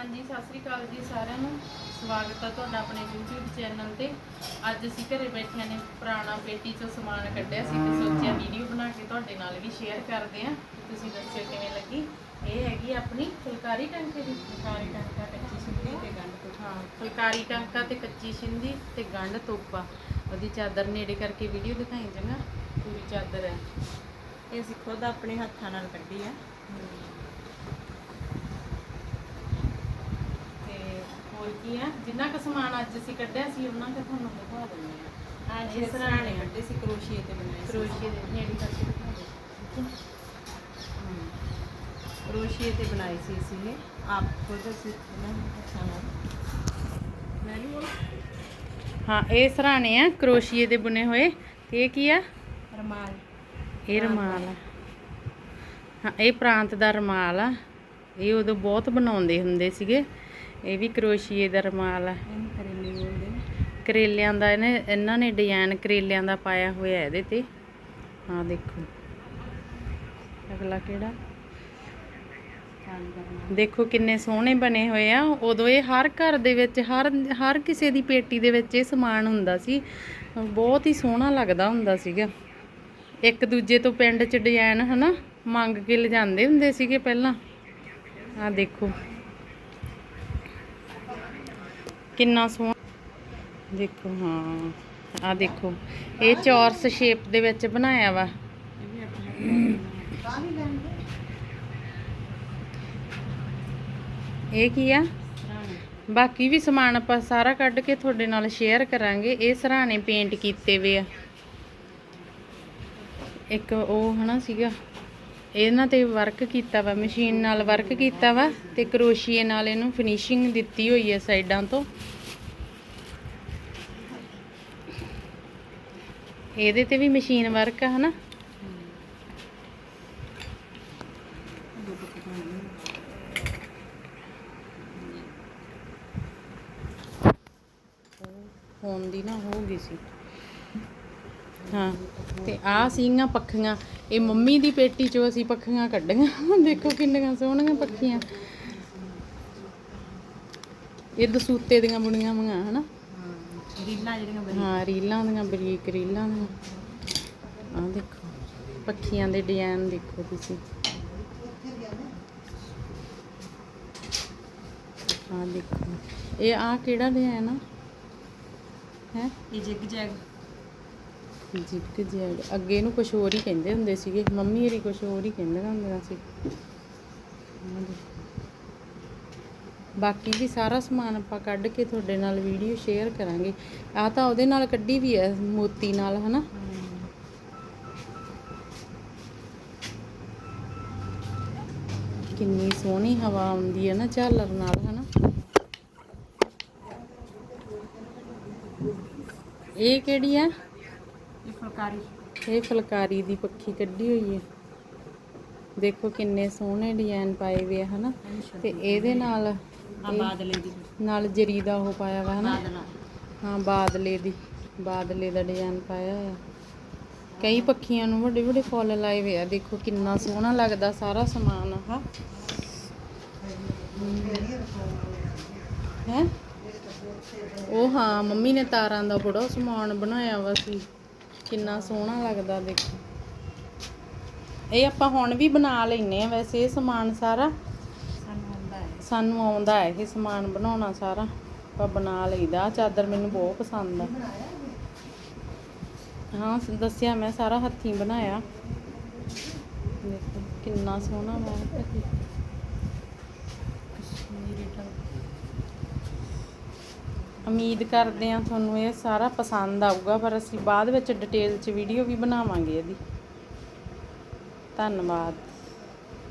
ਹਾਂਜੀ ਸਤਿ ਸ੍ਰੀ ਅਕਾਲ ਜੀ ਸਾਰਿਆਂ ਨੂੰ। ਸਵਾਗਤ ਹੈ ਤੁਹਾਡਾ ਆਪਣੇ YouTube ਚੈਨਲ ਤੇ। ਅੱਜ ਅਸੀਂ ਘਰੇ ਬੈਠਿਆਂ ਨੇ ਪੁਰਾਣਾ ਪੇਟੀ ਚੋਂ ਸਮਾਨ ਕੱਢਿਆ ਸੀ ਤੇ ਸੋਚਿਆ ਵੀਡੀਓ ਬਣਾ ਕੇ ਤੁਹਾਡੇ ਨਾਲ ਵੀ ਸ਼ੇਅਰ ਕਰਦੇ ਆਂ ਤੁਸੀਂ ਦੱਸਿਓ ਕਿਵੇਂ ਲੱਗੀ? ਇਹ ਹੈਗੀ ਆਪਣੀ ਫੁਲਕਾਰੀ ਟਾਂਕੇ ਦੀ। ਫੁਲਕਾਰੀ ਟਾਂਕਾ ਕੱਚੀ ਸਿੰਧੀ ਤੇ ਗੰਢ ਤੋਂ ਹਾਂ ਫੁਲਕਾਰੀ ਟਾਂਕਾ ਤੇ ਕੱਚੀ ਸਿੰਧੀ ਤੇ ਗੰਢ ਤੋਪਾ। ਉਹਦੀ ਚਾਦਰ ਨੇੜੇ ਕਰਕੇ ਵੀਡੀਓ ਦਿਖਾਈ ਚੰਗਾ। ਪੂਰੀ ਚਾਦਰ ਹੈ। ਇਹ ਅਸੀਂ ਖੁਦ ਆਪਣੇ ਹੱਥਾਂ ਨਾਲ ਕੱਢੀ ਆ ਤੇ ਹੋਰ ਕੀ ਆ ਜਿੰਨਾ ਕੁ ਸਮਾਨ ਅੱਜ ਅਸੀਂ ਕੱਢਿਆ ਸੀ ਉਹਨਾਂ ਕੁ ਤੁਹਾਨੂੰ ਦਿਖਾ ਦਿੰਦੇ ਆ ਇਹ ਇਹ ਸਰਾਣੇ ਕੱਢੇ ਸੀ ਕਰੋਸ਼ੀਏ ਤੇ ਬਣਾਏ ਕਰੋਸ਼ੀਏ ਦੇ ਨੇੜੇ ਕਰਕੇ ਦਿਖਾ ਦਿਓ। ਹਮ। ਕਰੋਸ਼ੀਏ ਤੇ ਬਣਾਈ ਸੀ ਅਸੀਂ ਇਹ। ਆਪ ਖੁਦ ਅਸੀਂ ਹਾਂ ਸਰਾਣੇ ਆ ਕਰੋਸ਼ੀਏ ਦੇ ਬੁਨੇ ਹੋਏ। ਤੇ ਇਹ ਕੀ ਆ? ਰਮਾਲ। ਇਹ ਰਮਾਲ ਆ। ਹਾਂ ਇਹ ਪ੍ਰਾਂਤ ਦਾ ਰਮਾਲ ਆ। ਇਹ ਉਦੋਂ ਬਹੁਤ ਬਣਾਉਂਦੇ ਹੁੰਦੇ ਸੀਗੇ। ਇਹ ਵੀ ਕਰੋਸ਼ੀਏ ਦਾ ਰਮਾਲ ਆ। ਕਰੇਲਿਆਂ ਦਾ ਇਹਨੇ ਇਹਨਾਂ ਨੇ ਡਿਜ਼ਾਈਨ ਕਰੇਲਿਆਂ ਦਾ ਪਾਇਆ ਹੋਇਆ ਇਹਦੇ ਤੇ। ਹਾਂ ਦੇਖੋ। ਅਗਲਾ ਕਿਹੜਾ? ਦੇਖੋ ਕਿੰਨੇ ਸੋਹਣੇ ਬਣੇ ਹੋਏ ਆ। ਉਦੋਂ ਇਹ ਹਰ ਘਰ ਦੇ ਵਿੱਚ ਹਰ ਹਰ ਕਿਸੇ ਦੀ ਪੇਟੀ ਦੇ ਵਿੱਚ ਇਹ ਸਮਾਨ ਹੁੰਦਾ ਸੀ। ਬਹੁਤ ਹੀ ਸੋਹਣਾ ਲੱਗਦਾ ਹੁੰਦਾ ਸੀਗਾ। ਇੱਕ ਦੂਜੇ ਤੋਂ ਪਿੰਡ 'ਚ ਡਿਜ਼ਾਈਨ ਹਨਾ ਮੰਗ ਕੇ ਲਿਜਾਂਦੇ ਹੁੰਦੇ ਸੀਗੇ ਪਹਿਲਾਂ। ਆ ਦੇਖੋ। ਕਿੰਨਾ ਸੋਹਣਾ। ਦੇਖੋ, ਹਾਂ ਆ ਦੇਖੋ। ਇਹ ਚੌਰਸ ਸ਼ੇਪ ਦੇ ਵਿੱਚ ਬਣਾਇਆ ਵਾ। ਇਹ ਕੀ ਆ? ਬਾਕੀ ਵੀ ਸਮਾਨ ਆਪਾਂ ਸਾਰਾ ਕੱਢ ਕੇ ਤੁਹਾਡੇ ਨਾਲ ਸ਼ੇਅਰ ਕਰਾਂਗੇ। ਇਹ ਸਰਾਣੇ ਪੇਂਟ ਕੀਤੇ ਵੇ ਆ। ਇੱਕ ਉਹ ਹਨਾ ਸੀਗਾ। ਇਹਨਾਂ ਤੇ ਵਰਕ ਕੀਤਾ ਵਾ ਮਸ਼ੀਨ ਨਾਲ ਵਰਕ ਕੀਤਾ ਵਾ ਤੇ ਕਰੋਸ਼ੀਏ ਨਾਲ ਇਹਨੂੰ ਫਿਨਿਸ਼ਿੰਗ ਦਿੱਤੀ ਹੋਈ ਹੈ ਸਾਈਡਾਂ ਤੋਂ। ਇਹਦੇ ਤੇ ਵੀ ਮਸ਼ੀਨ ਵਰਕ ਆ, ਹਨਾ? ਫੋਨ ਦੀ ਨਾ ਹੋ ਗਈ ਸੀ। ਹਾਂ ਤੇ ਆ ਸੀਗੀਆਂ ਪੱਖੀਆਂ। ਇਹ ਮੰਮੀ ਦੀ ਪੇਟੀ ਚੋਂ ਅਸੀਂ ਪੱਖੀਆਂ ਕੱਢੀਆਂ। ਦੇਖੋ ਕਿੰਨੀਆਂ ਸੋਹਣੀਆਂ ਪੱਖੀਆਂ। ਇਹ ਦਸੂਤੇ ਦੀਆਂ ਬੁਣੀਆਂ ਹੋਈਆਂ ਹਨਾ? ਹਾਂ ਰੀਲਾਂ ਜਿਹੜੀਆਂ ਬਣੀ। ਹਾਂ ਰੀਲਾਂ ਦੀਆਂ ਬਰੀਕ ਰੀਲਾਂ ਦੀਆਂ। ਆ ਦੇਖੋ ਪੱਖੀਆਂ ਦੇ ਡਿਜ਼ਾਈਨ ਦੇਖੋ ਤੁਸੀਂ। ਆ ਦੇਖੋ। ਇਹ ਆ ਕਿਹੜਾ ਡਿਜ਼ਾਈਨ ਆ? ਹੈ? ਇਹ ਜਿਗ ਜੈਗ ਜਿੱਕ ਜੈਗ ਅੱਗੇ ਇਹਨੂੰ ਕੁਝ ਹੋਰ ਹੀ ਕਹਿੰਦੇ ਹੁੰਦੇ ਸੀਗੇ, ਮੰਮੀ ਹਰੀ ਕੁਝ ਹੋਰ ਹੀ ਕਹਿੰਦੇ ਹੁੰਦੀਆਂ ਸੀ ਬਾਕੀ ਵੀ ਸਾਰਾ ਸਮਾਨ ਆਪਾਂ ਕੱਢ ਕੇ ਤੁਹਾਡੇ ਨਾਲ ਵੀਡੀਓ ਸ਼ੇਅਰ ਕਰਾਂਗੇ। ਆ ਤਾਂ ਉਹਦੇ ਨਾਲ ਕੱਢੀ ਵੀ ਹੈ ਮੋਤੀ ਨਾਲ, ਹਨਾ? ਕਿੰਨੀ ਸੋਹਣੀ ਹਵਾ ਆਉਂਦੀ ਹੈ ਨਾ ਝਾਲਰ ਨਾਲ, ਹਨਾ? ਇਹ ਕਿਹੜੀ ਹੈ ਇਹ ਫੁਲਕਾਰੀ। ਇਹ ਫੁਲਕਾਰੀ ਦੀ ਪੱਖੀ ਕੱਢੀ ਹੋਈ ਹੈ। ਦੇਖੋ ਕਿੰਨੇ ਸੋਹਣੇ ਡਿਜ਼ਾਈਨ ਪਾਏ ਵੇ ਆ ਹਨਾ? ਤੇ ਇਹਦੇ ਨਾਲ ਆ ਬਾਦਲੇ ਦੀ। ਨਾਲ ਜਰੀ ਦਾ ਉਹ ਪਾਇਆ ਵਾ ਹਨਾ? ਹਾਂ ਬਾਦਲੇ ਦੀ। ਬਾਦਲੇ ਦਾ ਡਿਜ਼ਾਈਨ ਪਾਇਆ ਹੋਇਆ। ਕਈ ਪੱਖੀਆਂ ਨੂੰ ਵੱਡੇ ਵੱਡੇ ਫੁੱਲ ਲਾਏ ਹੋਏ ਆ। ਦੇਖੋ ਕਿੰਨਾ ਸੋਹਣਾ ਲੱਗਦਾ ਸਾਰਾ ਸਮਾਨ ਆਹ। ਹੈ? ਉਹ ਹਾਂ ਮੰਮੀ ਨੇ ਤਾਰਾਂ ਦਾ ਬੜਾ ਸਮਾਨ ਬਣਾਇਆ ਵਾ ਸੀ। ਕਿੰਨਾ ਸੋਹਣਾ ਲੱਗਦਾ ਦੇਖੋ। ਇਹ ਆਪਾਂ ਹੁਣ ਵੀ ਬਣਾ ਲੈਨੇ ਆ ਵੈਸੇ ਇਹ ਸਮਾਨ ਸਾਰਾ। ਸਾਨੂੰ ਹੁੰਦਾ ਹੈ। ਸਾਨੂੰ ਆਉਂਦਾ ਹੈ ਇਹ ਸਮਾਨ ਬਣਾਉਣਾ ਸਾਰਾ। ਆਪਾਂ ਬਣਾ ਲਈਦਾ। ਆਹ ਚਾਦਰ ਮੈਨੂੰ ਬਹੁਤ ਪਸੰਦ ਆ। ਹਾਂ ਸ- ਦੱਸਿਆ ਮੈਂ ਸਾਰਾ ਹੱਥੀਂ ਬਣਾਇਆ। ਦੇਖੋ ਕਿੰਨਾ ਸੋਹਣਾ ਵਾ। ਕਸ਼ਮੀਰੀ ਟਾਈਪ ਉਮੀਦ ਕਰਦੇ ਹਾਂ ਤੁਹਾਨੂੰ ਇਹ ਸਾਰਾ ਪਸੰਦ ਆਊਗਾ, ਪਰ ਅਸੀਂ ਬਾਅਦ ਵਿੱਚ ਡਿਟੇਲ 'ਚ ਵੀਡੀਓ ਵੀ ਬਣਾਵਾਂਗੇ ਇਹਦੀ। ਧੰਨਵਾਦ।